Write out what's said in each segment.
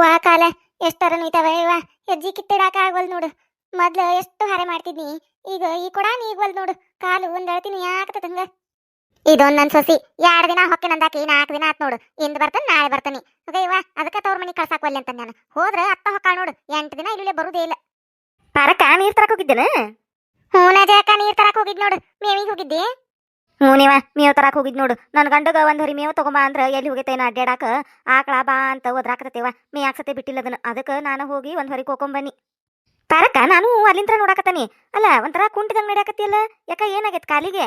ವಾ ಕಾಲ ಎಷ್ಟರ ನುಯ್ತಾವ ಇವ ಹೆಜ್ಜಿ ಕಿತ್ತಿಡಾಕ ಆಗವಲ್ ನೋಡು. ಮೊದ್ಲು ಎಷ್ಟು ಹರೆ ಮಾಡ್ತಿದ್ನಿ ಈಗ ಈ ಕೊಡ ನೀಗ್ವಲ್ ನೋಡು. ಕಾಲು ಒಂದ್ ಅಳ್ತೀನಿ ಯಾಕತ್ತ ಹಂಗ ಇದೊಂದ್ ನನ್ ಸೊಸಿ. ಎರಡ್ ದಿನ ಹೊಕ್ಕೆ ನಂದಾಕಿ ನಾಲ್ಕು ದಿನ ಆತ್ ನೋಡು. ಇಂದ್ ಬರ್ತಾನೆ ನಾಳೆ ಬರ್ತಾನೆ. ಇವ ಅದಕ್ಕ ತವ್ರ ಮನಿ ಕಳ್ಸಾಕ್ವಲ್ಲಿ ಅಂತ ನಾನು. ಹೋದ್ರ ಅತ್ತ ಹೊಕ್ಕ ನೋಡು. ಎಂಟು ದಿನ ಇಲ್ಲೇ ಬರುದೇ ಇಲ್ಲ. ಪಾರಕ್ಕ ನೀರ್ ತರಕ್ ಹೋಗಿದ್ದೇನೆ? ಹೂನ ಅಕ್ಕ ನೀರ್ ತರಕ್ ಹೋಗಿದ್ ನೋಡು. ಮೇವಿಗೆ ಹೋಗಿದ್ದಿ? ಹ್ಞೂ ನೀವ ಮೇವ್ ತರಕ್ ಹೋಗಿದ್ ನೋಡು. ನನ್ನ ಗಂಡಗ ಒಂದ್ ಹೊರಿ ಮೇವ್ ತಗೊಂಬಾ ಅಂದ್ರ ಎಲ್ಲಿ ಹೋಗೈತೇನ ಅಡ್ಡಾಡಾಕ ಆಕಳ ಬಾ ಅಂತ ಒದ್ರಾಕತ್ತೇವ ಮೇ ಯಾಕ್ಸತೆ ಬಿಟ್ಟಿಲ್ಲ ಅದನ್ನ. ಅದಕ್ಕ ನಾನು ಹೋಗಿ ಒಂದ್ ಹೊರಿ ಕೋಕೊಂಬನಿ ಪಾರಕ್ಕ ನಾನು ಅಲ್ಲಿಂದ್ರ ನೋಡಾಕತ್ತಾನಿ. ಅಲ್ಲ, ಒಂಥರ ಕುಂಟಿದಂಗ್ ನಡ್ಯಾಕತ್ತಿಯಲ್ಲ. ಯಾಕ ಏನಾಗೈತ್ ಕಾಲಿಗೆ?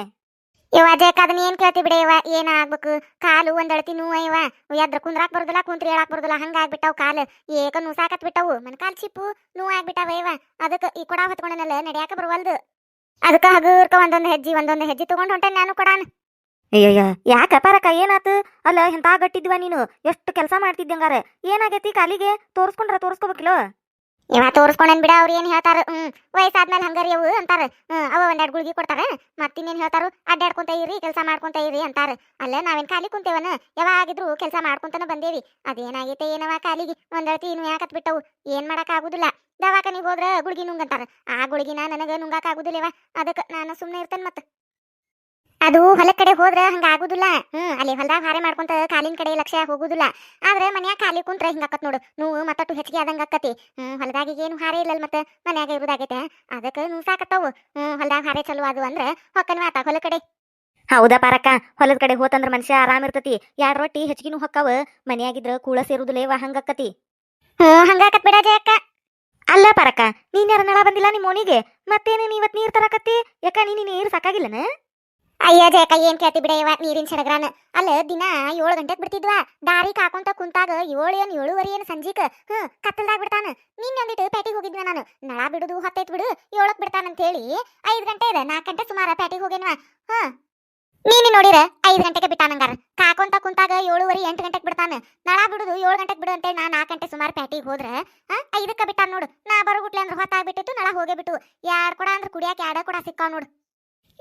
ಇವ ಜಾಕ ಅದನ್ನ ಏನ್ ಕೇಳ್ತಿ ಬಿಡ ಇವ ಏನ ಆಗ್ಬೇಕು? ಕಾಲು ಒಂದ್ ಅಳತಿ ನೋವ ಇವ ಎದ್ರ ಕುಂದ್ರಾಕ್ ಬರುದಿಲ್ಲ, ಕುಂತ್ರಿ ಹೇಳಾಕ್ ಬರುದಿಲ್ಲ. ಹಂಗ ಆಗ್ಬಿಟ್ಟಾವ್ ಕಾಲು. ಏಕ ನೂಸಾಕತ್ ಬಿಟ್ಟವು ಮನ್ ಕಾಲ್ ಚಿಪ್ಪು ನೋವು ಆಗ್ಬಿಟ್ಟಾವ ಇವ ಅದಕ್ಕೆ ಈ ಕೊಡ ಹೊತ್ಕೊಂಡನಲ್ಲ, ನಡ್ಯಾಕ ಬರುವಲ್ದು. ಅದಕ್ಕ ಹಗುರ್ಕ ಒಂದೊಂದು ಹೆಜ್ಜಿ ಒಂದೊಂದು ಹೆಜ್ಜಿ ತಗೊಂಡ್ ಹೊಂಟೆ ನಾನು ಕೊಡಾನ ಅಯ್ಯಯ್ಯ ಯಾಕ ಪರಕ ಏನಾತು? ಅಲ್ಲ ಎಂತ ಗಟ್ಟಿದ್ವ ನೀನು? ಎಷ್ಟು ಕೆಲಸ ಮಾಡ್ತಿದ್ದಂಗಾರ ಏನಾಗೈತಿ ಕಾಲಿಗೆ? ತೋರ್ಸ್ಕೊಂಡ್ರ ತೋರ್ಸ್ಕೋಬೇಕಿಲ್ಲೋ ಇವ ತೋರಿಸ್ಕೊಂಡನ್ ಬಿಡ ಅವ್ರು ಏನ್ ಹೇಳ್ತಾರ? ಹ್ಮ್, ವಯಸ್ಸಾದ್ಮೇಲೆ ಹಂಗಾರಿ ಅವು ಅಂತಾರ. ಅವ ಒಂದೆರಡು ಗುಳಿಗೆ ಕೊಡ್ತಾರ. ಮತ್ತಿನ್ನೇನ್ ಹೇಳ್ತಾರು? ಅಡ್ಡಾಡ್ಕೊಂತ ಇರಿ ಕೆಲಸ ಮಾಡ್ಕೊಂತ ಇರಿ ಅಂತಾರ. ಅಲ್ಲ, ನಾವೇನ್ ಖಾಲಿ ಕುಂತೇವನ? ಯಾವಾಗಿದ್ರು ಕೆಲಸ ಮಾಡ್ಕೊಂತನ ಬಂದೇವಿ. ಅದೇನಾಗೈತೆ ಏನವ ಕಾಲಿಗೆ ಒಂದಳತಿ ಇನ್ನು ಯಾಕತ್ ಬಿಟ್ಟವು? ಏನ್ ಮಾಡಕ್ ಆಗುದಿಲ್ಲ ದವಾಖಾನಿಗ್ ಹೋದ್ರ ಗುಳಿಗಿ ನುಂಗಂತಾರ. ಆ ಗುಳಿಗಿನ ನನಗ ನುಂಗಾಕ ಆಗುದಿಲ್ಲವ ಅದಕ್ಕ ನಾನು ಸುಮ್ನೆ ಇರ್ತೇನೆ ಮತ್ತ ಅದು ಹೊಲ ಕಡೆ ಹೋದ್ರ ಹಂಗ ಆಗುದಿಲ್ಲ. ಹ್ಮ್ ಅಲ್ಲಿ ಹೊಲದಾಗ ಹಾರೆ ಮಾಡ್ಕೊಂತ ಕಾಲಿನ ಕಡೆ ಲಕ್ಷ್ಯ ಹೋಗುದಿಲ್ಲ. ಆದ್ರೆ ಮನ್ಯಾಗ ಖಾಲಿ ಕುಂತ್ರ ಹಿಂಗಾಕತ್ ನೋಡು. ನೋವು ಮತ್ತಟ್ಟು ಹೆಚ್ಚಿಗೆ ಆದಂಗ ಆಕತಿ. ಹ್ಮ್ ಹೊಲದಾಗ ಏನು ಹಾರೆ ಇಲ್ಲಲ್ ಮತ್ತೆ ಮನ್ಯಾಗ ಇರುದಾಗೈತೆ. ಅದಕ್ಕೆ ನುಸಾಕತ್ತವು ಹ್ಮ್ ಹೊಲದಾಗ ಹಾರೆ ಚಲೋ ಅದು ಅಂದ್ರೆ ಹೊಕ್ಕನ ಆತ ಹೊಲ ಕಡೆ. ಹೌದಾ ಪಾರಕ್ಕ? ಹೊಲದ ಕಡೆ ಹೋತಂದ್ರ ಮನುಷ್ಯ ಆರಾಮ ಇರ್ತತಿ. ಯಾರ್ ರೊಟ್ಟಿ ಹೆಚ್ಚಿಗಿನೂ ಹೊಕ್ಕವ ಮನೆಯಾಗಿದ್ರ ಕೂಳ ಸೇರುದಿಲ್ಲೇವ ಹಂಗಕ್ಕತಿ ಹ್ಮ್ ಹಂಗಾಕತ್ ಬಿಡ ಜಯಕ್ಕ ಅಲ್ಲ ಪಾರಕ್ಕ ನೀನ್ ಯಾರ ನಳ ಬಂದಿಲ್ಲ ನಿಮ್ಮ ಓಣಿಗೆ? ಮತ್ತೇನೇನು ಇವತ್ತು ನೀರ್ ತರಕತ್ತಿ? ಯಾಕ ನೀನ್ ನೀರ್ ಸಾಕಾಗಿಲ್ಲನ? ಅಯ್ಯ ಜಯಕ ಏನ್ ಕೇಳ್ತಿ ಬಿಡ ಇವ ನೀರಿನ ಸಡಗ್ರಾನ? ಅಲ್ಲ ದಿನ ಏಳು ಗಂಟೆಗೆ ಬಿಡ್ತಿದ್ವಾ? ದಾರಿ ಕಾಕೊಂತ ಕುಂತಾಗ ಏಳು ಏನ್ ಏಳುವರಿ ಏನ್ ಸಂಜೀಕ, ಹ್ಮ್, ಕತ್ತಲ್ದಾಗ ಬಿಡ್ತಾನ. ನಿನ್ನೆ ಒಂದಿಟ್ಟು ಪೇಟಿಗೆ ಹೋಗಿದ್ವಿ ನಾನು? ನಳ ಬಿಡುದು ಹೊತ್ತೈತ್ ಬಿಡು, ಏಳಕ್ ಬಿಡ್ತಾನಂತ ಹೇಳಿ ಐದ್ ಗಂಟೆ ಇದೆ ನಾಲ್ಕು ಗಂಟೆ ಸುಮಾರ ಪೇಟಿಗೆ ಹೋಗೇನ್ವ? ಹ್ಮ್. ನೀನು ನೋಡಿರ, ಐದ್ ಗಂಟೆಗೆ ಬಿಟ್ಟಾನಂಗಾರ. ಕಾಕೊಂತ ಕುಂತಾಗ ಏಳುವರೆ ಎಂಟು ಗಂಟೆಗೆ ಬಿಡ್ತಾನ. ನಳ ಬಿಡುದು ಏಳು ಗಂಟೆಗೆ ಬಿಡು ಅಂತೇಳಿ ನಾ ನಾಲ್ಕು ಗಂಟೆ ಸುಮಾರು ಪೇಟಿಗೆ ಹೋದ್ರೆ ಹಾ ಐದಕ್ಕ ಬಿಟ್ಟಾನ ನೋಡು. ನಾ ಬರೋಗುಟ್ಲೆ ಅಂದ್ರೆ ಹೊತ್ತಾಗ್ಬಿಟ್ಟಿತ್ತು ನಳ ಹೋಗೇ ಬಿಟ್ಟು ಯಾರ್ ಕೂಡ ಅಂದ್ರೆ ಕುಡಿಯಾಕ ಯಾರ ಕೂಡ ಸಿಕ್ಕಾವ್ ನೋಡು.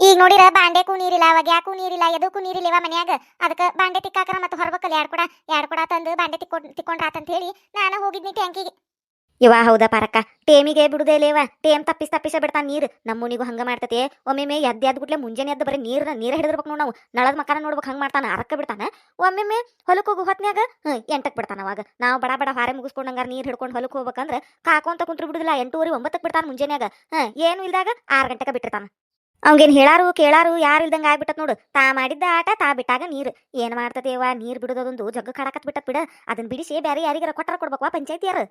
ಈಗ ನೋಡಿರ ಬಾಂಡೆಗೂ ನೀರಿಲ್ಲ ಒಗ್ಯಾಕೂ ನೀರಿಲ್ಲ ಎದಕ್ಕೂ ನೀರಿಲ್ಲ ಇವ ಮನ್ಯಾಗ? ಅದಕ್ಕೆ ಬಾಂಡೆ ತಿಕ್ಕಾಕರ ಮತ್ತೆ ಹೊರಬೇಕಲ್ಲ ಎರಡು ಕೂಡ? ಎರಡು ಕೂಡ ತಂದು ಬಾಂಡೆ ತಿಕ್ಕೊಂಡ್ ತಿಕ್ಕೊಂಡ್ರಾತಂತ ಹೇಳಿ ನಾನು ಹೋಗಿದ್ನಿ ಟ್ಯಾಂಕಿಗೆ. ಇವ ಹೌದಾ ಪಾರಕ್ಕ? ಟೇಮಿಗೆ ಬಿಡುದೇ ಇಲ್ಲೇವ? ಟೇಮ್ ತಪ್ಪಿಸ್ ತಪ್ಪಿಸ ಬಿಡ್ತಾನ ನೀರ್. ನಮ್ಮನಿಗೂ ಹಂಗ ಮಾಡ್ತತೆ. ಒಮ್ಮೆಮ್ಮೆ ಎದ್ದ ಎದ್ದ ಗುಟ್ಲೆ ಮುಂಜಾನೆ ಎದ್ದು ಬರೀ ನೀರ್ ನೀರ ಹಿಡಿದಿರ್ಬೇಕು ನೋಡ್ ನಾವು. ನಳದ ಮಕಾರ ನೋಡ್ಬೇಕು ಹಂಗ ಮಾಡ್ತಾನ, ಅರಕ್ಕ ಬಿಡ್ತಾನ. ಒಮ್ಮೆಮ್ಮೆ ಹೊಲಕ್ಕೆ ಹೋಗು ಹೊತ್ನ್ಯಾಗ ಎಂಟಕ್ಕೆ ಎಂಟಕ್ ಬಿಡ್ತಾನ ಅವಾಗ. ನಾವು ಬಡ ಬಡ ಹಾರೆ ಮುಗಿಸ್ಕೊಂಡಂಗಾರ ನೀರ್ ಹಿಡ್ಕೊಂಡು ಹೊಲಕ್ ಹೋಗ್ಬೇಕಂದ್ರೆ ಕಾಕೊಂತ ಕುಂತ್ರ ಬಿಡುದಿಲ್ಲ, ಎಂಟೂವರೆ ಒಂಬತ್ತಕ್ಕೆ ಬಿಡ್ತಾನ ಮುಂಜಾನೆಯಾಗ. ಹ್ಮ್ ಏನು ಇಲ್ದಾಗ ಆರು ಗಂಟೆಗೆ ಬಿಟ್ಟಿರ್ತಾನ. ಅವಂಗೇನ್ ಹೇಳಾರು, ಕೇಳಾರು, ಯಾರು ಇಲ್ದಂಗೆ ಆಗ್ಬಿಟ್ಟತ್ ನೋಡು. ತಾ ಮಾಡಿದ್ದ ಆಟ, ತಾ ಬಿಟ್ಟಾಗ ನೀರು. ಏನು ಮಾಡ್ತದೇವ ನೀರ್ ಬಿಡುದೊಂದು ಜಗ್ಗ ಕಾಡಕತ್ ಬಿಟ್ಟತ್ ಬಿಡ. ಅದನ್ನ ಬಿಡಿಸಿ ಬೇರೆ ಯಾರಿಗಾರ ಕೊಟ್ಟರ ಕೊಡ್ಬೇಕವಾ ಪಂಚಾಯತಿಯರು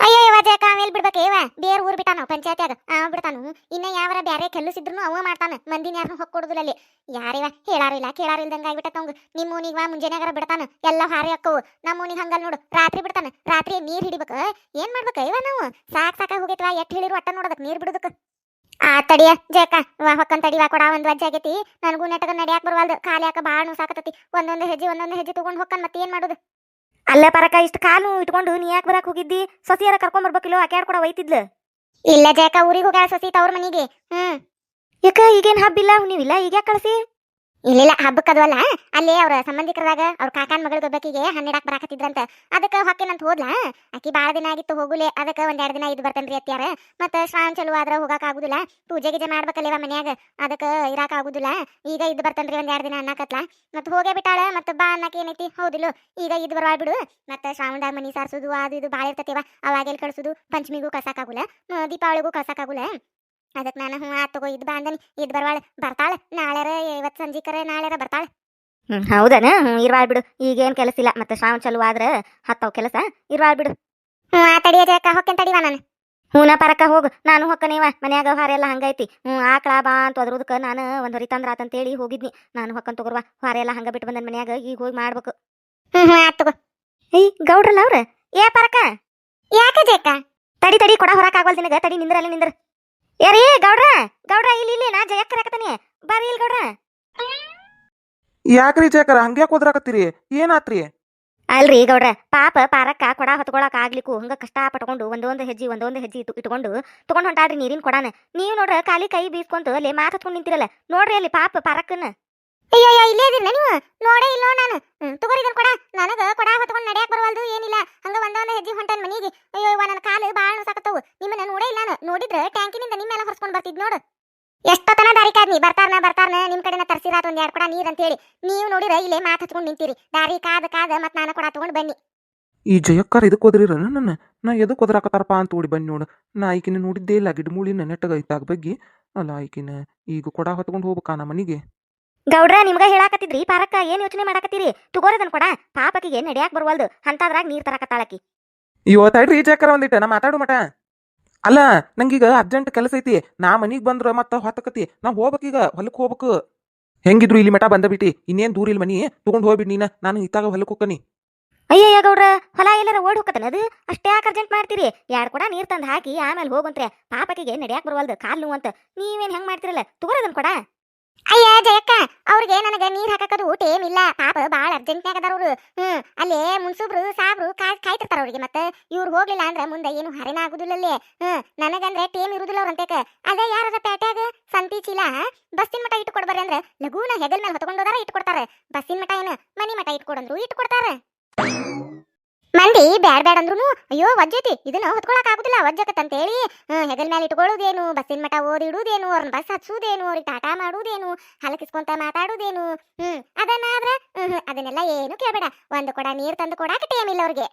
ಅಯ್ಯೋ ಇವ ಜಯಕ ಆಮೇಲೆ ಬಿಡ್ಬೇಕು ಇವ ಬೇರೆ ಊರ್ ಬಿಟ್ಟಾನ ಪಂಚಾಯತ್ಯಾಗ. ಅವ ಬಿಡ್ತಾನು. ಇನ್ನ ಯಾವರ ಬ್ಯಾರೆ ಕೆಲಸಿದ್ರು ಅವ ಮಾಡ್ತಾನ. ಮಂದಿನ ಯಾರನ್ನು ಹೊಕ್ಕೊಡುದಿಲ್ಲ ಅಲ್ಲಿ ಯಾರಿವ? ಹೇಳಾರು ಇಲ್ಲ, ಕೇಳಾರು ಇಲ್ದಂಗ ಆಗ್ಬಿಟ್ಟತ್ ಅವಂಗ ನಿಮ್ಮ ಊನಿಗೆ ಮುಂಜಾನೆಗಾರ ಬಿಡ್ತಾನ. ಎಲ್ಲ ಹಾರಿ ಅಕ್ಕವು. ನಮ್ಮ ಊನಿಗೆ ಹಂಗಲ್ ನೋಡು. ರಾತ್ರಿ ಬಿಡ್ತಾನ. ರಾತ್ರಿ ನೀರು ಹಿಡಿಬೇಕು. ಏನ್ ಮಾಡ್ಬೇಕು ಇವ ನಾವು? ಸಾಕ್ ಸಾಕಾಗಿ ಹೋಗೈತ್ವಾ ಎಟ್ ಹೇಳಿರು ಅಟ್ಟ ನೋಡೋದಕ್ಕೆ ನೀರು ಬಿಡುದಕ್ಕೆ ಆ ತಡಿಯ ಜಯಕ ವಾ ಹೊಕ್ಕನ್ ತಡಿವಾ ಕೊಡ ಒಂದ್ ವಜ್ಜೆ ಆಗೈತಿ. ನನಗೂ ನೆಟಗ ನಡ್ಯಾಕ್ ಬರವಲ್ದು. ಖಾಲಿ ಯಾಕ ಬಾಳ ಸಾಕತತಿ ಒಂದೊಂದು ಹೆಜ್ಜೆ ಒಂದೊಂದು ಹೆಜ್ಜೆ ತಗೊಂಡ್ ಹೊಕ್ಕನ್ ಮತ್ತೆ ಏನ್ ಮಾಡುದು? ಅಲ್ಲ ಪರಕ ಇಷ್ಟು ಕಾಲು ಇಟ್ಕೊಂಡು ನೀ ಯಾಕೆ ಬರಕ್ ಹೋಗಿದ್ದಿ? ಸಸಿಯರ ಕರ್ಕೊಂಡ್ ಬರ್ಬೇಕಿಲ್ಲೋ ಆಕೆ ಕೂಡ ಒಯ್ತಿದ್ಲ? ಇಲ್ಲ ಜಯಕ ಊರಿಗೆ ಹೋಗ್ಯಾಳ ಸಸಿ ತವ್ರ ಮನಿಗೆ. ಹ್ಮ್. ಯಾಕ ಈಗೇನ್ ಹಬ್ಬಿಲ್ಲ ನೀವಿಲ್ಲ ಈಗ ಯಾಕೆ ಕಳಿಸಿ? ಇಲ್ಲಿಲ್ಲ ಹಬ್ಬಕ್ಕದವಲ್ಲ ಅಲ್ಲಿ. ಅವ್ರ ಸಂಬಂಧಿಕರದಾಗ ಅವ್ರ ಕಾಕನ್ ಮಗಳ ಗೊಬ್ಬಕ್ಕಿಗೆ ಹನ್ನೆರಡಕ್ ಬರಾಕತ್ತಿದ್ರಂತ. ಅದಕ್ಕ ಹೊಕ್ಕೇನಂತ ಹೋದ್ಲ? ಆಕಿ ಬಾಳ ದಿನ ಆಗಿತ್ತು ಹೋಗುಲೆ. ಅದಕ್ಕ ಒಂದ್ ಎರಡು ದಿನ ಇದ್ ಬರ್ತೇನ್ರಿ ಅತ್ಯಾರ ಮತ್ತ ಶ್ರಾವಣ ಚಲೋ ಆದ್ರ ಹೋಗಾಕ ಆಗುದಿಲ್ಲ. ಪೂಜೆ ಗೀಜೆ ಮಾಡ್ಬೇಕಲ್ಲ ಮನ್ಯಾಗ? ಅದಕ್ಕ ಇರಾಕ ಆಗುದಿಲ್ಲ. ಈಗ ಇದ್ ಬರ್ತೇನ್ರಿ ಒಂದ್ ಎರಡ್ ದಿನ ಅನ್ನಕತ್ಲ. ಮತ್ ಹೋಗೇ ಬಿಟ್ಟಾಳ ಮತ್ತ ಬಾ ಅನ್ನಕ ಏನೈತಿ? ಹೌದಿಲ್ಲ. ಈಗ ಇದು ಬರವಾ ಬಿಡು. ಮತ್ತ ಶ್ರಾವಣದಾಗ ಮನಿ ಸಾರ್ಸುದು ಅದು ಇದು ಬಾಳ ಇರ್ತತಿವ. ಅವಾಗೆಲ್ ಕಳ್ಸುದು ಪಂಚಮಿಗೂ ಕಳ್ಸಾಕಾಗುಲ್ಲ ಮ, ದೀಪಾವಳಿಗೂ ಕಳ್ಸಾಕಾಗುಲ್ಲ ಅದಕ್ಕೆ ನಾನು ಹ್ಞೂ ತಗೋ ಇದ್ ಬಾ ಅಂದನಿ. ಇದ್ ಬರ್ವಾಳ ಬರ್ತಾಳ. ನಾಳೆರ ಇವತ್ ಸಂಜಿಕರ ನಾಳೆರ ಬರ್ತಾಳ. ಹ್ಮ್ ಹೌದನ? ಹ್ಞೂ ಇರ್ವಾಳ್ ಬಿಡು. ಈಗೇನ್ ಕೆಲಸ ಇಲ್ಲ. ಮತ್ತೆ ಶ್ರಾವಣ ಚಲೋ ಆದ್ರೆ ಹತ್ತವು ಕೆಲಸ. ಇರ್ವಾಳ್ ಬಿಡು. ಹ್ಞೂ ಆ ತಡಿಯ ಅಕ್ಕ ಹೊಕ್ಕೇನ್ ತಡಿವಾ ನಾನು. ಹೂನ ಪರಕ ಹೋಗು. ನಾನು ಹೊಕ್ಕನೇವ ಮನ್ಯಾಗ ಹಾರ ಎಲ್ಲ ಹಂಗೈತಿ. ಹ್ಞೂ ಆಕಳ ಬಾ ಅಂತ ಅದ್ರದಕ್ಕೆ ನಾನು ಒಂದು ಹೊರಿ ತಂದ್ರ ಆತಂತೇಳಿ ಹೋಗಿದ್ನಿ. ನಾನು ಹೊಕ್ಕನ್ ತಗೋರ್ವ ಹಾರ ಎಲ್ಲ ಹಂಗ ಬಿಟ್ಟು ಬಂದನ್ ಮನ್ಯಾಗ. ಈಗ ಹೋಗಿ ಮಾಡ್ಬೇಕು. ಹ್ಞೂ ಹ್ಞೂ ಆಯ್ತು ತಗೋ. ಏಯ್ ಗೌಡ್ರಲ್ಲ ಅವ್ರ? ಏ ಪರಕ. ಯಾಕ ಜೇಕ ತಡಿ ತಡಿ ಕೊಡ ಹೊರಕಾಗಲ್ ನಿನಗ. ತಡಿ ನಿಂದ್ರಲ್ಲಿ ನಿಂದ್ರ. ಯಾರೀ ಗೌಡ್ರ ಗೌಡ್ರ ಇಲ್ಲಿ ಇಲ್ಲಿ ನಾ ಜಯಕ್ಕ ಕರೆಕತಾನೆ ಬಾರಿ ಇಲ್ಲಿ ಗೌಡ್ರ. ಯಾಕ್ರಿ ಜಯಕರ ಹಂಗ್ಯಾಕ್ ಓದ್ರಾಕತ್ತೀರಿ? ಏನಾತ್ರಿ? ಅಲ್ರಿ ಗೌಡ್ರ ಪಾಪ ಪಾರಕ್ಕ ಕೊಡ ಹೊತ್ಕೊಳಕ್ ಆಗ್ಲಿಕ್ಕೂ. ಹಂಗ ಕಷ್ಟ ಪಟ್ಕೊಂಡು ಒಂದೊಂದು ಹೆಜ್ಜಿ ಒಂದೊಂದು ಹೆಜ್ಜಿ ಇಟ್ಟು ಇಟ್ಕೊಂಡು ತಗೊಂಡ್ ಹೊಂಟಾಡ್ರಿ ನೀರಿನ ಕೊಡಾನ. ನೀವು ನೋಡ್ರ ಖಾಲಿ ಕೈ ಬೀಸ್ಕೊಂತ ಅಲ್ಲಿ ಮಾತ್ ಹತ್ಕೊಂಡ್ ನಿಂತಿರಲ್ಲ. ನೋಡ್ರಿ ಅಲ್ಲಿ ಪಾಪ ಪಾರಕ್ಕನ ಅಯ್ಯೋ ಇಲ್ಲೇ ಇದೀರ ನೀವು? ನೋಡೇ ಇಲ್ಲ ನಾನು? ತಗೋರಿ ಇದನ್ನ ಕೊಡ. ನನಗೆ ಕೊಡ ಹೊತ್ಕೊಂಡು ನಡೆಯಕ್ಕೆ ಬರವಲ್ದು ಏನಿಲ್ಲ. ಹಂಗ ಒಂದ ಹೆಜ್ಜೆ ಹೊಂಟನ್ ಮನಿಗೆ. ಅಯ್ಯೋ, ಇವ ನನ್ನ ಕಾಲು ಬಾಳ ಸಾಕತ್ತವು. ನಿಮ್ಮನ್ನ ನೋಡೇ ಇಲ್ಲ ನಾನು. ನೋಡಿದ್ರೆ ಟ್ಯಾಂಕಿನಿಂದ ನಿಮ್ಮೆಲ್ಲ ಹೊರಸ್ಕೊಂಡು ಬರ್ತಿದ್ ನೋಡು. ಎಷ್ಟೊತ್ತನ ದಾರಿ ಕಾದ್ನಿ ಬರ್ತಾರನ ಬರ್ತಾರನ? ನಿಮ್ಮ ಕಡೆನ ತರ್ಸಿರಾತ ಒಂದು ಎರಡು ಕೊಡ ಅಂತ ಹೇಳಿ ನೀವು ನೋಡಿದ್ರೆ ಇಲ್ಲೇ ಮಾತು ಹಚ್ಕೊಂಡು ನಿಂತೀರಿ. ದಾರಿ ಕಾದ ಕಾದ ಮತ್ತೆ ನಾನು ಕೊಡ ತಗೊಂಡು ಬನ್ನಿ. ಈ ಜಯಕ್ಕಾರ ಇದಕ್ಕೆ ಹೋದ್ರಿರ ನನ್ನ ನಾ ಎದಕ್ಕೆ ಹೋದ್ರಾಕತ್ತಾರಪ್ಪ ಅಂತ ಓಡಿ ಬನ್ನಿ ನೋಡು. ನಾ ಈಕಿನ ನೋಡಿದ್ದೇ ಇಲ್ಲ. ಗಿಡಮೂಳಿನ ನೆಟ್ಟಗೈತಾಗ ಬಗ್ಗೆ. ಅಲ್ಲ, ಈಕಿನ ಈಗ ಕೊಡ ಹೊತ್ಕೊಂಡು ಹೋಗ್ಬೇಕಾ ನಮ್ಮ ಮನೆಗೆ? ಗೌಡ್ರ ನಿಮ್ಗ ಹೇಳಾಕತ್ತಿದ್ರಿ ಪಾರಕ್ಕ ಏನ್ ಯೋಚನೆ ಮಾಡಾಕತ್ತೀರಿ? ತುಗೋರದನ್ ಕೊಡ ಪಾಪಕಿಗೆ ನಡ್ಯಾಕ್ ಬರ್ವಲ್ದು ಅಂತಾದ್ರಾಗ ನೀರ್ ತರಕತ್ತಾಳಕಿ. ಅಯ್ಯೋ ತಡ್ರಿ ಚಕ್ರ ಒಂದಿಟ್ಟ ನಾ ಮಾತಾಡು ಮಟ ಅಲ್ಲ ನಂಗೀಗ ಅರ್ಜೆಂಟ್ ಕೆಲಸ ಐತಿ ನಾ ಮನಿಗ್ ಬಂದ್ರ ಮತ್ತ ಹೊತ್ತಕತಿ ನಾ ಹೋಗ್ಬೇಕೀಗ ಹೊಲಕ್ ಹೋಗ್ಬೇಕು. ಹೆಂಗಿದ್ರು ಇಲ್ಲಿ ಮಠ ಬಂದ ಬಿಟ್ಟಿ ಇನ್ನೇನ್ ದೂರ ಇಲ್ಲಿ ಮನಿ ತಗೊಂಡ್ ಹೋಗ್ಬಿಡ್ ನೀನ ನಾನು ಇತ್ತಾಗ ಹೊಲಕ್ ಹೋಗ್ಕನಿ. ಅಯ್ಯಯ್ಯ ಗೌಡ್ರ ಹೊಲ ಎಲ್ಲರ ಓಡ್ ಹೋಗತನ ಅದು? ಅಷ್ಟೇ ಯಾಕೆ ಅರ್ಜೆಂಟ್ ಮಾಡ್ತೀರಿ? ಯಾರ್ ಕೂಡ ನೀರ್ ತಂದು ಹಾಕಿ ಆಮೇಲೆ ಹೋಗಂತ್ರೆ ಪಾಪಕಿಗೆ ನಡ್ಯಾಕ್ ಬರ್ವಲ್ದು ಕಾಲ್ ಅಂತ ನೀವೇನ್ ಹೆಂಗ್ ಮಾಡ್ತಿರಲ್ಲ ತಗೋರದನ್ ಕೊಡ. ಅಯ್ಯ, ಜಯಕ್ಕ, ಅವ್ರಿಗೆ ನನಗೆ ನೀರ್ ಹಾಕಕದು ಟೇಮ್ ಇಲ್ಲ. ಪಾಪ ಬಾಳ ಅರ್ಜೆಂಟ್ನಾಗ ಅದಾರ ಅವ್ರು. ಹ್ಮ್, ಅಲ್ಲೇ ಮುನ್ಸುಬ್ರು, ಸಾಬ್ರು ಕಾಯ್ ಕಾಯ್ತಿರ್ತಾರ ಅವ್ರಿಗೆ ಮತ್ತೆ. ಇವ್ರು ಹೋಗ್ಲಿಲ್ಲ ಅಂದ್ರೆ ಮುಂದೆ ಏನು ಹರಿನ ಆಗುದಿಲ್ಲಲ್ಲೇ ಹ್ಮ್, ನನಗಂದ್ರೆ ಟೇಮ್ ಇರುದಿಲ್ಲ ಅವ್ರ ಅಂತೇಕ. ಅದೇ ಯಾರದ ಪೇಟ್ಯಾಗ ಸಂತಿ, ಚೀಲ? ಬಸ್ಸಿನ ಮಠ ಇಟ್ಟು ಕೊಡ್ಬಾರ್ರಿ ಅಂದ್ರೆ ಲಘೂನ ಹೆಗಲ್ ಮೇಲೆ ಹೊತ್ಕೊಂಡೋದಾರ ಇಟ್ಟು ಕೊಡ್ತಾರ. ಬಸ್ಸಿನ ಮಠ ಏನ? ಮನಿ ಮಠ ಇಟ್ಕೊಡಂದ್ರು ಇಟ್ಟು ಕೊಡ್ತಾರ. ಮಂದಿ ಬ್ಯಾಡ್ ಬ್ಯಾಡ್ ಅಂದ್ರೂ ಅಯ್ಯೋ ವಜ್ಜೈತಿ, ಇದನ್ನ ಹೊತ್ಕೊಳಕ್ ಆಗುದಿಲ್ಲ ವಜ್ಜಕತ್ತಂತ ಹೇಳಿ ಹೆಗಲ್ ಮೇಲೆ ಇಟ್ಕೊಳ್ಳೋದೇನು, ಬಸ್ಸಿನ ಮಠ ಓದಿಡುದೇನು ಅವ್ರನ್ನ ಬಸ್ ಹಚ್ಚುದೇನು ಅವ್ರಿಗೆ ಟಾಟಾ ಮಾಡುದೇನು, ಹಲಕಿಸ್ಕೊಂತ ಮಾತಾಡುದೇನು, ಹ್ಮ್, ಅದನ್ನಾದ್ರ ಆದ್ರ ಅದನ್ನೆಲ್ಲ ಏನು ಕೇಳಬೇಡ, ಒಂದು ಕೊಡ ನೀರ್ ತಂದು ಕೊಡಾಕ ಟೈಮ್ ಇಲ್ಲ ಅವ್ರಿಗೆ.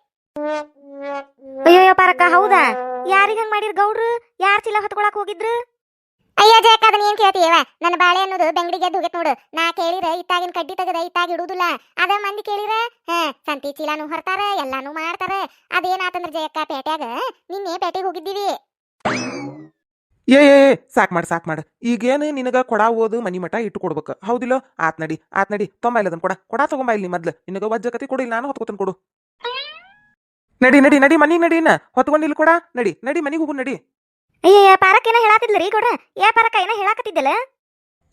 ಅಯ್ಯೋ ಪಾರಕ್ಕ ಹೌದಾ? ಯಾರಿಗ ಹಂಗ ಮಾಡಿರ್ ಗೌಡ್ರು? ಯಾರ್ ಚೀಲ ಹೊತ್ಕೊಳಕ್ ಹೋಗಿದ್ರು? ಅಯ್ಯೋ ಜಯಕ್ಕ ಅದನ್ನ ಏನ್ ಕೇಳ್ತೀಯವ ನನ್ನ ಬಾಳೆ ಅನ್ನೋದು ಬೆಂಗಡಿಗೆ ಹೋಗೈತ್ ನೋಡು. ನಾ ಕೇಳಿರ, ಇತ್ತಾಗಿನ ಕಡ್ಡಿ ತೆಗದ ಇತ್ತಾಗಿ ಇಡುದಿಲ್ಲ ಅದ ಮಂದಿ ಕೇಳಿರ, ಹ, ಸಂತಿ ಚೀಲಾನು ಹೊರತಾರ, ಎಲ್ಲಾನು ಮಾಡ್ತಾರ. ಅದೇನಾತಂದ್ರ ಜಯಕ್ಕ ಪೇಟ್ಯಾಗ, ನಿನ್ನೆ ಪೇಟೆಗೆ ಹೋಗಿದ್ದೀವಿ. ಏ ಏ ಸಾಕ್ ಮಾಡ್ ಸಾಕ್ ಮಾಡ್. ಈಗೇನು ನಿನಗ ಕೊಡ ಓದು ಮನಿ ಮಠ ಇಟ್ಟು ಕೊಡ್ಬೇಕು. ಹೌದಿಲ್ಲ? ಆತ್ ನಡಿ ಆತ್ ನಡಿ. ತೊಂಬ ಇಲ್ಲ ಕೊಡ. ಕೊಡ ತಗೊಂಬ ಇಲ್ಲಿ ಮೊದ್ಲು. ನಿನಗ ವಜ್ಜಕತಿ ಕೊಡಿ ನಾನು ಹೊತ್ಕೊತನ್ ಕೊಡು. ನಡಿ ನಡಿ ನಡಿ, ಮನಿ ನಡಿ ಹೊತ್ಕೊಂಡಿಲ್ ಕೊಡ. ನಡಿ ನಡಿ, ಮನಿಗ್ ಹೋಗು, ನಡಿ. ಅಯ್ಯಯ್ಯ ಪಾರಕ್ ಏನ ಹೇಳಾತಿದ್ಲರಿ ಗೌಡ್ರ? ಏ ಪಾರಕ ಏನ ಹೇಳಾಕತ್ತಿದ್ದಲ್ಲ?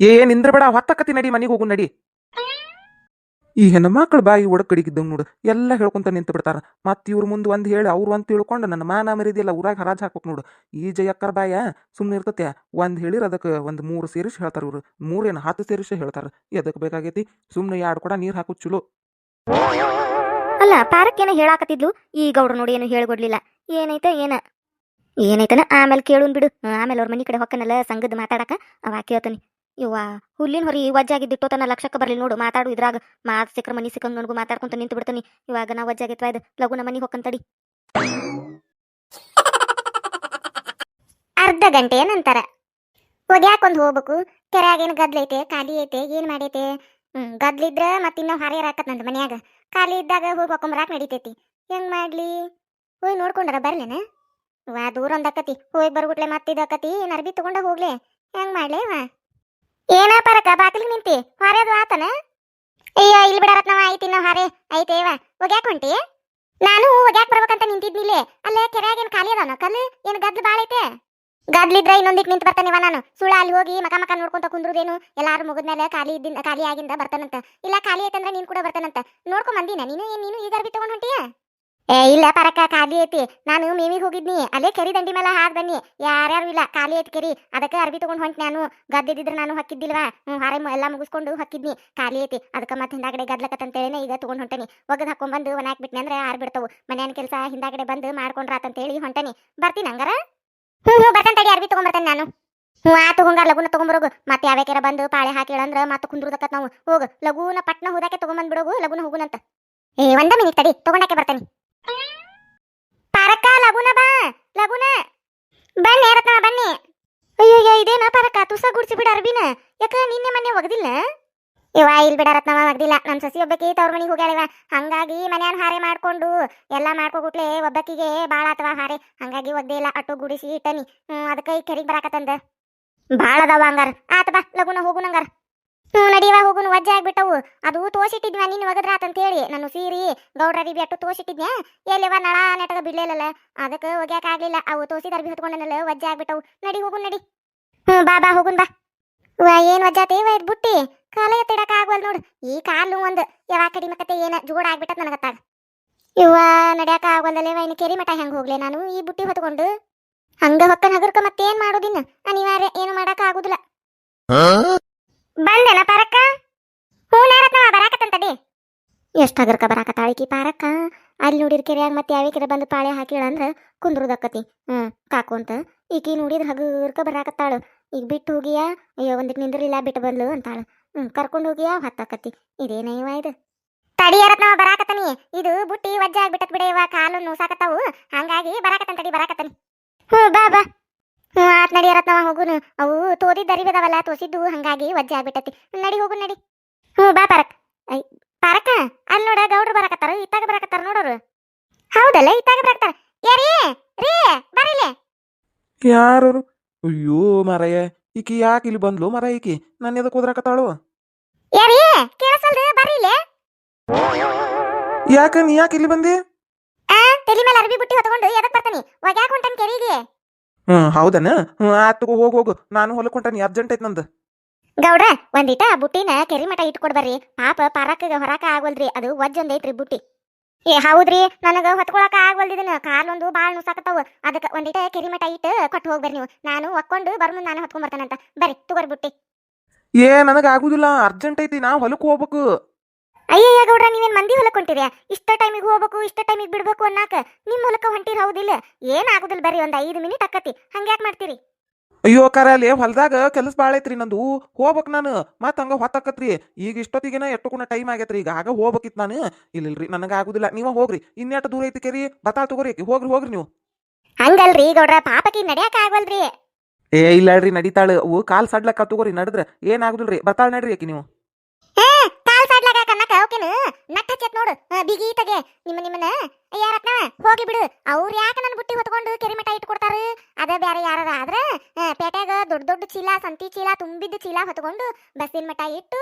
ಏ ನಿಂದ್ರ ಬೇಡ ಹೊತ್ತಕತಿ ನಡಿ ಮನೆಗೆ ಹೋಗು ನಡಿ. ಈ ಹೆಣ್ಮಕ್ಳು ಬಾಯಿ ಒಡಕ್ ಕಡಿಗಿದ್ದಂಗ್ ನೋಡು ಎಲ್ಲ ಹೇಳ್ಕೊಂತ ನಿಂತು ಬಿಡ್ತಾರ. ಮತ್ತೆ ಇವ್ರ ಮುಂದೆ ಒಂದ್ ಹೇಳಿ ಅವ್ರು ಅಂತ ತಿಳ್ಕೊಂಡು ನನ್ನ ಮಾನ ಮರಿದಿಲ್ಲ ಊರಾಗ ಹರಾಜ್ ಹಾಕೋಕ್ ನೋಡು. ಈ ಜಯಕ್ಕರ ಬಾಯ ಸುಮ್ನೆ ಇರ್ತತೆ ಒಂದ್ ಹೇಳಿರ ಅದಕ್ಕೆ ಒಂದ್ ಮೂರು ಸೇರಿಸಿ ಹೇಳ್ತಾರ ಇವ್ರು. ಮೂರೇನು ಹತ್ತು ಸೇರಿಸಿ ಹೇಳ್ತಾರ. ಎದಕ್ ಬೇಕಾಗೈತಿ? ಸುಮ್ನೆ ಎರಡು ಕೂಡ ನೀರ್ ಹಾಕು ಚಲೋ. ಅಲ್ಲ ಪಾರಕ್ ಏನ ಹೇಳಾಕತ್ತಿದ್ಲು? ಈ ಗೌಡ್ರ ನೋಡಿ ಏನು ಹೇಳ್ಕೊಡ್ಲಿಲ್ಲ. ಏನೈತೆ ಏನ? ಏನೈತನ ಆಮೇಲೆ ಕೇಳುನ್ ಬಿಡು. ಆಮೇಲೆ ಅವ್ರ ಮನಿ ಕಡೆ ಹೊಕ್ಕನಲ್ಲ, ಸಂಘದ ಮಾತಾಡಕ. ಅವ ಕೇಳ್ತಾನೆ ಇವ್ವ ಹುಲ್ಲಿನ ಹೊರಿ ವಜ್ಜಾಗಿದ್ದಿಟ್ಟು ತನ್ನ ಲಕ್ಷಕ್ಕೆ ಬರಲಿ ನೋಡು, ಮಾತಾಡು ಇದ್ರಾಗ. ಮಾತ್ ಸಿಕ್ಕ್ರ ಮನಿ ಸಿಕ್ಕಂಗ್ ನನಗೂ ಮಾತಾಡ್ಕೊಂತ ನಿಂತು ಬಿಡ್ತಾನೆ. ಇವಾಗ ನಾ ವಜ್ಜಾಗಿತ್ವ ಇದು? ಲಗುನ ಮನಿ ಹೊಕ್ಕಂತಡಿ ಅರ್ಧ ಗಂಟೆ ನಂತರ ಒಗ್ಯಾಕೊಂದ್ ಹೋಗ್ಬೇಕು. ಕೆರೆಯಾಗೇನು ಗದ್ಲೈತೆ ಖಾಲಿ ಐತೆ? ಏನು ಮಾಡೈತೆ? ಹ್ಮ್ ಗದ್ಲಿದ್ರ ಮತ್ ಇನ್ನೂ ಹಾರಿ ಹಾಕತ್ ನಂದು ಮನ್ಯಾಗ. ಖಾಲಿ ಇದ್ದಾಗ ಹೋಗಿ ಹಾಕೊಂಬರಾಕ್ ನಡಿತೈತಿ. ಹೆಂಗ್ ಮಾಡ್ಲಿ? ಹೋಗಿ ನೋಡ್ಕೊಂಡಾರ ಬರ್ಲೇನ? ವಾ, ದೂರ ಒಂದಕ್ಕತಿ ಹೋಗಿ ಬರ್ಬಿಟ್ಲೆ ಮತ್ತಿದಕ್ಕತಿ ಏನ್ ಅರ್ಬಿ ತಗೊಂಡ ಹೋಗ್ಲೆ. ಹೆಂಗ್ ಮಾಡ್ಲೆ ವಾ? ಏನ ಪರಕ, ಬಾಗಿಲಿಗೆ ನಿಂತಿ? ಹೊರದು ಆತನ? ಅಯ್ಯೋ ಇಲ್ಲಿ ಬಿಡರತ್ನವ ಐತಿ ನಾವು ಹಾರೆ. ಐತೇವ ಒಗ್ಯಾಕ್ ಹೊಂಟಿ? ನಾನು ಒಗ್ಯಾಕ್ ಬರ್ಬೇಕಂತ ನಿಂತಿದ್ನಿಲ್ಲೇ. ಅಲ್ಲೇ ಕೆರೆಯಾಗೇನ್ ಖಾಲಿ ಅದಾನ ಕಲ್ಲು? ಏನ್ ಗದ್ಲು ಬಾಳ ಐತೆ? ಗದ್ಲಿದ್ರ ಇನ್ನೊಂದಿಟ್ ನಿಂತು ಬರ್ತಾನಿವ ನಾನು. ಸುಳ ಅಲ್ಲಿ ಹೋಗಿ ಮಕ ಮಕ ನೋಡ್ಕೊಂತ ಕುಂದ್ರುದೇನು? ಎಲ್ಲಾರು ಮುಗಿದ್ಮೇಲೆ ಖಾಲಿ ಇದ್ದಿಂದ ಖಾಲಿ ಆಗಿಂದ ಬರ್ತಾನಂತ. ಇಲ್ಲ ಖಾಲಿ ಐತಂದ್ರ ನೀನ್ ಕೂಡ ಬರ್ತಾನಂತ. ನೋಡ್ಕೊಂಡ್ ಬಂದಿನ ನೀನು? ಏನ್ ನೀನು? ಈಗ ಅರ್ಬಿ ತಗೊಂಡ್ ಹೊಂಟಿಯ? ಏ, ಇಲ್ಲ ಪರಕ, ಖಾಲಿ ಐತಿ. ನಾನು ಮೇವಿಗೆ ಹೋಗಿದ್ನಿ. ಅಲ್ಲೇ ಕೆರಿ ದಂಡಿ ಮೇಲೆ ಹಾಕ್ ಬನ್ನಿ. ಯಾರ್ಯಾರು ಇಲ್ಲ, ಖಾಲಿ ಐತಿ ಕೆರಿ. ಅದಕ್ಕೆ ಅರ್ಬಿ ತಗೊಂಡ್ ಹೊಂಟ್ ನಾನು. ಗದ್ದಿದ್ರೆ ನಾನು ಹಾಕಿದ್ದಿಲ್ವಾ ಹ್ಮ್ ಹಾರೆ ಎಲ್ಲ ಮುಗಿಸ್ಕೊಂಡು ಹಾಕಿದ್ನಿ ಖಾಲಿ ಐತಿ. ಅದಕ್ಕೆ ಮತ್ತೆ ಹಿಂದಾಗಡೆ ಗದ್ಲಕತ್ತಂತೇಳಿನೇ ಈಗ ತೊಗೊಂಡು ಹೊಂಟನಿ. ಒಗದ್ ಹಾಕೊಂಡ್ ಬಂದು ಒಣಾಕ್ ಬಿಟ್ನಿ ಅಂದ್ರೆ ಆರು ಬಿಡ್ತಾವು. ಮನ್ಯಾನ ಕೆಲಸ ಹಿಂದಾಗಡೆ ಬಂದು ಮಾಡ್ಕೊಂಡ್ರಾತಂತೇಳಿ ಹೊಂಟನಿ. ಬರ್ತೀನಿ ಹಂಗಾರ? ಹ್ಞೂ ಹ್ಞೂ ಬರ್ತಾನೆ ಅರ್ಬಿ ತೊಗೊಂಬರ್ತೇನೆ ನಾನು. ಹ್ಞೂ ಆತು ಹಂಗಾರ ಲಗುನ ತೊಗೊಂಬರೋಗು. ಮತ್ತೆ ಯಾವ್ಯಾಕ್ಯಾರ ಬಂದು ಪಾಳೆ ಹಾಕಿಳಂದ್ರೆ ಮತ್ತೆ ಕುಂದ್ರದಕ್ಕತ್ ನಾವು. ಹೋಗು, ಲಗುನ ಪಟ್ನ ಹೋದಾಕೆ ತೊಗೊಂಬಂದ್ಬಿಡೋಗು, ಲಗುನ ಹೋಗುನಂತ. ಏ, ಒಂದ ಮಿನಿಟ್ ತಡಿ, ತಗೊಂಡಾಕೆ ಬರ್ತಾನೆ ಪಾರಕ್ಕ ಲಗುನ ಬಾ ಲಗುನ ಬನ್ನಿ ರತ್ನ ಬನ್ನಿ. ಅಯ್ಯಯ್ಯ, ಇದೇನ ಪರಕ ತುಸ ಗುಡ್ಸಿ ಬಿಡ ಅರ್ಬಿನ. ಯಾಕ, ನಿನ್ನೆ ಮೊನ್ನೆ ಒಗದಿಲ್ಲ? ಇವ ಇಲ್ಲಿ ಬಿಡ ರತ್ನವ ಒಗದಿಲ್ಲ. ನಮ್ ಸಸಿ ಒಬ್ಬಕಿ ತವ್ರ ಮನೆಗೆ ಹೋಗ್ಯಾಳಿವ. ಹಂಗಾಗಿ ಮನೆಯನ್ನ ಹಾರೆ ಮಾಡ್ಕೊಂಡು, ಎಲ್ಲ ಮಾಡ್ಕೊಗುಟ್ಲೆ ಒಬ್ಬಕಿಗೆ ಬಾಳ ಅಥವಾ ಹಾರೆ. ಹಂಗಾಗಿ ಒಗ್ದೇ ಇಲ್ಲ, ಅಟ್ಟು ಗುಡಿಸಿ ಇಟ್ಟನಿ. ಹ್ಮ್, ಅದಕ್ಕೆ ಈ ಕೆರಿಗೆ ಬರಾಕತ್ತಂದ. ಬಾಳ ಅದಾವ ಹಂಗಾರ. ಆತ ಬಾ, ಲಗುನ ಹೋಗುನ ಹಂಗಾರ. ನಡಿವ ಹೋಗುನು, ವಜ್ಜೆ ಆಗ್ಬಿಟ್ಟವು. ಅದು ತೋಸಿಟ್ಟಿದ್ವ ನೀನು ಅಂತ ಹೇಳಿ ನಾನು ಸೀರಿ, ಗೌಡ್ರ ಅರಿಬಿ ಅಟ್ಟು ತೋಸಿಟ್ಟಿದ್ನೆ ಎಲ್ಲಿವ ನಳ ನೆಟಗ ಬಿಡ್ಲಿಲ್ಲಲ್ಲ ಅದಕ್ಕೆ ಒಗ್ಯಾಕ ಆಗ್ಲಿಲ್ಲ. ಅವು ತೋಸಿದ ಅರ್ಬಿ ಹೊತ್ಕೊಂಡನಲ್ಲ, ವಜ್ಜೆ ಆಗ್ಬಿಟ್ಟವು. ನಡಿ ಹೋಗು ನಡಿ. ಹ್ಞೂ, ಬಾ ಬಾ, ಹೋಗುನ್, ಬಾ. ವಾ, ಏನ್ ವಜ್ಜಾತೇವ ಇದ್ ಬುಟ್ಟಿ. ಕಾಲ ಎತ್ತಿಡಕ ಆಗ್ವಲ್ ನೋಡು. ಈ ಕಾಲು ಒಂದು. ಯಾವ ಕಡಿಮೆ ಕತೆ ಏನ ಜೋಡ ಆಗ್ಬಿಟ್ಟತ್ ನನಗತ್ತಾಗ ಇವ ನಡ್ಯಾಕ ಆಗ್ವಲ್ದಲ್ಲೇ ಇನ್ನು ಕೆರಿ ಮಠ ಹೆಂಗ್ ಹೋಗ್ಲೆ? ನಾನು ಈ ಬುಟ್ಟಿ ಹೊತ್ಕೊಂಡು ಹಂಗ ಹೊಕ್ಕ ಹಗರ್ಕ ಮತ್ತೇನ್ ಮಾಡೋದಿನ್ನ ಅನಿವಾರ್ಯ, ಏನು ಮಾಡಕ ಆಗುದಿಲ್ಲ. ಬಂದೆನ ಪಾರಕ್ಕ? ಹ್ಞೂ ನಾರತ್ನವ ಬರಾಕತ್ತಂತಡಿ ಎಷ್ಟ್ ಹಗರ್ಕ ಬರಾಕತ್ತಾಳಿಕಿ ಪಾರಕ್ಕ? ಅಲ್ಲಿ ನೋಡಿದ್ರ ಕೆರೆಯಾಗ ಮತ್ತೆ ಯಾವ ಕೆರೆ ಬಂದು ಪಾಳೆ ಹಾಕಿಳ ಅಂದ್ರ ಕುಂದ್ರದಕ್ಕತಿ. ಹ್ಮ್ ಅಂತ. ಈಕಿ ನೋಡಿದ್ರ ಹಗರ್ಕ ಬರಾಕತ್ತಾಳು. ಈಗ ಬಿಟ್ಟು ಹೋಗಿಯಾ? ಅಯ್ಯೋ, ಒಂದಿಟ್ ನಿಂದ್ರಿಲ್ಲ ಬಿಟ್ಟು ಬಂದ್ಲು ಅಂತಾಳು. ಹ್ಮ್ ಕರ್ಕೊಂಡು ಹೋಗಿಯಾ? ಹತ್ತಾಕತ್ತಿ. ಇದೇನ ಇವ ಇದು. ತಡಿಯರತ್ ನಾವ ಬರಾಕತ್ತನಿ. ಇದು ಬುಟ್ಟಿ ವಜ್ಜೆ ಆಗ್ಬಿಟ್ಟತ್ ಬಿಡ ಇವ ಕಾಲು ನೋಸಾಕತ್ತಾವು. ಹಂಗಾಗಿ ಬರಾಕತ್ತನ್ ತಡಿ ಬರಾಕತ್ತನಿ. ಹ್ಞೂ, ಬಾ ಬಾ. ಹ್ಞೂ ಆತ್ ನಡಿ ನಾವ ಹೋಗುನು. ಅವು ತೋದಿದ್ದು ಅರಿವಿದಾವಲ್ಲ ತೋಸಿದ್ದು ಹಂಗಾಗಿ ವಜ್ಜೆ ಆಗ್ಬಿಟ್ಟತಿ. ನಡಿ ಹೋಗು ನಡಿ. ಹ್ಞೂ ಬಾ ಪಾರಕ್. ಐ ಪಾರಕ್ಕ ಅಲ್ಲಿ ನೋಡ ಗೌಡ್ರು ಬರಕತ್ತಾರ ಇತ್ತಾಗ ಬರಕತ್ತಾರ ನೋಡೋರು. ಹೌದಲ್ಲ ಇತ್ತಾಗ ಬರಕತ್ತಾರ. ಯಾರೇ ರೀ ಬರೀಲೆ ಯಾರು ಅಯ್ಯೋ ಮಾರಾಯ. ಈಕಿ ಯಾಕೆ ಇಲ್ಲಿ ಬಂದ್ಲು ಮರ ಈಕಿ? ನನ್ನ ಎದಕ್ಕೆ ಹೋದ್ರಾಕತ್ತಾಳು? ಯಾರೇ ಕೇಳಿಸಲ್ದು ಬರೀಲೆ ಯಾಕ ನೀ ಯಾಕೆ ಇಲ್ಲಿ ಬಂದಿ? ಆ ತಲಿ ಮೇಲೆ ಅರ್ಬಿ ಬುಟ್ಟಿ ಹೊತ್ಕೊಂಡು ಎದಕ್ ಬರ್ತಾನೆ? ಒಗ್ಯಾಕ ಹೊಂಟನ್ ಕೆರಿಗೆ ಹ್ಮ್ ಹೌದನ? ಹ್ಮ್ ಆತ್ ತಗೋ ಹೋಗ್ ಹೋಗು. ನಾನು ಹೊಲಕ್ ಹೊಂಟಾನಿ ಅರ್ಜೆಂಟ್ ಐತ್ ನಂದು. ಗೌಡ್ರ ಒಂದಿಟ ಬುಟ್ಟಿನ ಕೆರಿ ಮಠ ಇಟ್ಕೊಡ್ಬರ್ರಿ ಪಾಪ ಪಾರಕ್ಕಗ ಹೊರಕ ಆಗವಲ್ರಿ ಅದು ವಜ್ಜೊಂದ್ ಐತ್ರಿ ಬುಟ್ಟಿ. ಏ ಹೌದ್ರಿ. ನನಗ ಹೊತ್ಕೊಳಕ ಆಗವಲ್ದಿದನ ಕಾಲೊಂದು ಬಾಳ್ ನುಸಾಕತ್ತಾವ. ಅದಕ್ಕ ಒಂದಿಟ ಕೆರಿ ಮಠ ಇಟ್ಟು ಕೊಟ್ಟು ಹೋಗ್ಬರ್ರಿ ನೀವು. ನಾನು ಒಕ್ಕೊಂಡು ಬರ್ ಮುಂದ್ ನಾನು ಹೊತ್ಕೊಂಡ್ ಬರ್ತಾನಂತ. ಬರ್ರಿ ತುಗರ್ ಬುಟ್ಟಿ. ಏ ನನಗ ಆಗುದಿಲ್ಲ. ಅರ್ಜೆಂಟ್ ಐತಿ. ನಾ ಹೊಲಕ್ ಹೋಗ್ಬೇಕು. ಅಯ್ಯಯ್ಯ ಗೌಡ್ರ ನೀವೇನ್ ಮಂದಿ ಹೊಲಕ್ ಹೊಂಟಿರಿಯ ಇಷ್ಟ ಟೈಮಿಗೆ ಹೋಗ್ಬೇಕು ಇಷ್ಟ ಟೈಮಿಗೆ ಬಿಡ್ಬೇಕು ಅನ್ನಾಕ ನಿಮ್ಮ ಹೊಲಕ್ಕೆ ಹೊಂಟಿರ್ ಹೌದಿಲ್ಲ? ಏನಾಗುದಿಲ್ಲ ಬರ್ರಿ ಒಂದ್ ಐದು ಮಿನಿಟ್ ಅಕ್ಕತಿ. ಹಂಗ್ಯಾಕ್ ಮಾಡ್ತೀರಿ? ಅಯ್ಯೋ ಕರ ಅಲ್ಲಿ ಹೊಲ್ದಾಗ ಕೆಲಸ ಭಾಳ ಐತ್ರಿ ನಂದು. ಹೋಗ್ಬೇಕು ನಾನು. ಮತ್ತೆ ಹಂಗ ಹೊತ್ತಾಕತ್ರಿ. ಈಗ ಇಷ್ಟೊತ್ತಿಗೆನ ಎಟ್ಟುಕೊಂಡ ಟೈಮ್ ಆಗೈತ್ರಿ. ಈಗ ಆಗ ಹೋಗ್ಬೇಕಿತ್ತು ನಾನು. ಇಲ್ಲಿಲ್ರಿ ನನಗೆ ಆಗುದಿಲ್ಲ. ನೀವ ಹೋಗ್ರಿ. ಇನ್ನೆಟ್ಟು ದೂರ ಐತಿ ಕೇರಿ? ಬತಾಳ್ ತಗೋರಿ ಹೋಗ್ರಿ ಹೋಗ್ರಿ ನೀವು. ಹಂಗಲ್ರಿ ಗೌಡ್ರ ಪಾಪಕ್ಕೆ ನಡ್ಯಾಕ ಆಗಲ್ರಿ ಏ ಇಲ್ಲ ಅಲ್ರಿ ನಡೀತಾಳ. ಅವು ಕಾಲ್ ಸಡ್ಲಕ್ಕ ತಗೋರಿ ನಡಿದ್ರ. ಏನಾಗುದಿಲ್ರಿ ಬತಾಳ್ ನಡ್ರಿ ಆಕಿ ನೀವು. ಅವಕಿನ ನಟ್ಟ ಹಚ್ಚತ್ ನೋಡು. ಬಿಗಿ ತಗೆ. ನಿಮ್ಮ ನಿಮ್ಮನ ಯಾರತ್ನ ಹೋಗಿ ಬಿಡು. ಅವ್ರು ಯಾಕೆ ನನ್ನ ಬುಟ್ಟಿ ಹೊತ್ಕೊಂಡು ಕೆರಿಮಠ ಇಟ್ಕೊಡ್ತಾರ ಅದ ಬ್ಯಾರೆ ಯಾರಾರ ಆದ್ರ ಪೇಟೆಗ ದೊಡ್ಡ ದೊಡ್ಡ ಚೀಲ, ಸಂತಿ ಚೀಲ, ತುಂಬಿದ್ದ ಚೀಲ ಹೊತ್ಕೊಂಡು ಬಸ್ಸಿನ ಮಠ ಇಟ್ಟು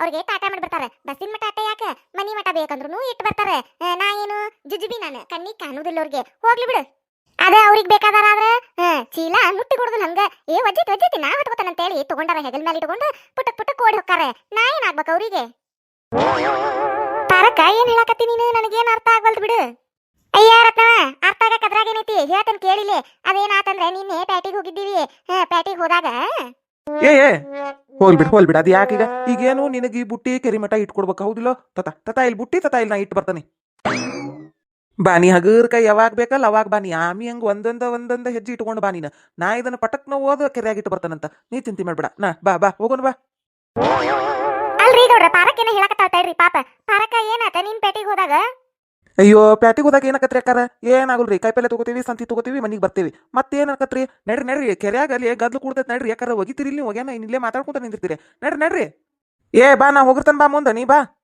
ಅವ್ರಿಗೆ ಟಾಟಾ ಮಾಡ್ಬಿಡ್ತಾರೆ ಬಸ್ಸಿನ ಮಠ ಅಟ್ಟ ಯಾಕೆ? ಮನಿ ಮಠ ಬೇಕಂದ್ರು ಇಟ್ಟು ಬರ್ತಾರೆ. ನಾ ಏನು ಜುಜುಬಿ ನಾನು ಕಣ್ಣಿಗೆ ಕಾಣುದಿಲ್ಲ ಅವ್ರಿಗೆ. ಹೋಗ್ಲಿ ಬಿಡು. ಅದ ಅವ್ರಿಗೆ ಬೇಕಾದಾರ ಆದ್ರ ಚೀಲ ಮುಟ್ಟಿ ಕೊಡುದಿಲ್ಲ ಹಂಗ ಏ ವಜ್ಜಿತ್ ವಜ್ಜಿತ್ ನಾ ಹೊತ್ಕೋತಾನಂತೇಳಿ ತಗೊಂಡಾರ ಹೆಗಲ್ ಮೇಲೆ ಇಟ್ಕೊಂಡು ಪುಟ್ಟ ಪುಟ್ಟ ಕೋಡಿ ಹೋಗ್ತಾರೆ ನಾ ಏನ್ ಆಗ್ಬೇಕು ಅವ್ರಿಗೆ? ತಾರಕ ಏನ್ ಹೇಳಕತ್ತಿ ನೀನು? ನನಗೇನು ಅರ್ಥ ಆಗ್ವಲ್ದು ಬಿಡು. ಅಯ್ಯ, ರತ್ನವ, ಅರ್ಥ ಆಗಕ್ ಅದ್ರಾಗ ಏನೈತಿ? ಹೇಳ್ತೇನೆ ಕೇಳಿಲಿ. ಅದೇನಾತಂದ್ರೆ ನಿನ್ನೆ ಪ್ಯಾಟಿಗೆ ಹೋಗಿದ್ದೀವಿ. ಪ್ಯಾಟಿಗೆ ಹೋದಾಗ? ಏ ಏ ಹೋಲ್ಬಿಡ್ ಹೋಲ್ಬಿಡ್ ಅದು ಯಾಕೀಗ ಈಗೇನು ನಿನಗೆ ಈ ಬುಟ್ಟಿ ಕೆರಿಮಠ ಇಟ್ಕೊಡ್ಬೇಕು ಹೌದಿಲ್ಲೋ? ತತ ತತ ಇಲ್ಲಿ ಬುಟ್ಟಿ, ತತ ಇಲ್ಲಿ ನಾ ಇಟ್ಟು ಬರ್ತಾನೆ. ಬಾನಿ ಹಗರ್ ಕೈ ಯಾವಾಗ ಬೇಕಲ್ಲ ಅವಾಗ ಬಾನಿ. ಆಮಿ ಹಂಗ ಒಂದೊಂದ ಒಂದೊಂದ ಹೆಜ್ಜೆ ಇಟ್ಕೊಂಡು ಬಾ ನೀನು. ನಾ ಇದನ್ನ ಪಟಕ್ನ ಓದ ಕೆರೆಯಾಗಿ ಇಟ್ಟು ಬರ್ತಾನಂತ. ನೀ ಚಿಂತೆ ಮಾಡ್ಬೇಡ. ನಾ, ಬಾ ಬಾ, ಹೋಗೋಣ ಬಾ. ಅಲ್ರಿ ಗೌಡ್ರ ಪಾರಕ್ ಏನ ಹೇಳಕತ್ತಾಳ ತಡ್ರಿ ಪಾಪ. ಪಾರಕ ಏನಾತ ನಿನ್ ಪ್ಯಾಟಿಗೆ ಹೋದಾಗ? ಅಯ್ಯೋ, ಪ್ಯಾಟಿಗೆ ಹೋದಾಗ ಏನಕತ್ರಿ ಅಕ್ಕಾರ? ಏನಾಗಲ್ರಿ? ಕಾಯಿಪಲ್ಲೆ ತಗೋತೀವಿ, ಸಂತಿ ತಗೋತೀವಿ, ಮನಿಗೆ ಬರ್ತೀವಿ. ಮತ್ತೇನಕತ್ರಿ? ನಡ್ರಿ ನಡ್ರಿ, ಕೆರೆಯಾಗ ಅಲ್ಲಿ ಗದ್ಲು ಕೂಡ್ತೈತೆ ನಡ್ರಿ. ಯಾಕಾರ ಒಗಿತೀರಿ ಇಲ್ಲಿ ಹೋಗ್ಯಾನ ಇಲ್ಲೇ ಮಾತಾಡ್ಕೊಂತ ನಿಂದಿರ್ತೀರಿ. ನಡ್ರಿ ನಡ್ರಿ. ಏ, ಬಾ, ನಾ ಹೋಗಿರ್ತಾನೆ ಬಾ ಮುಂದೆ. ನೀ ಬಾ.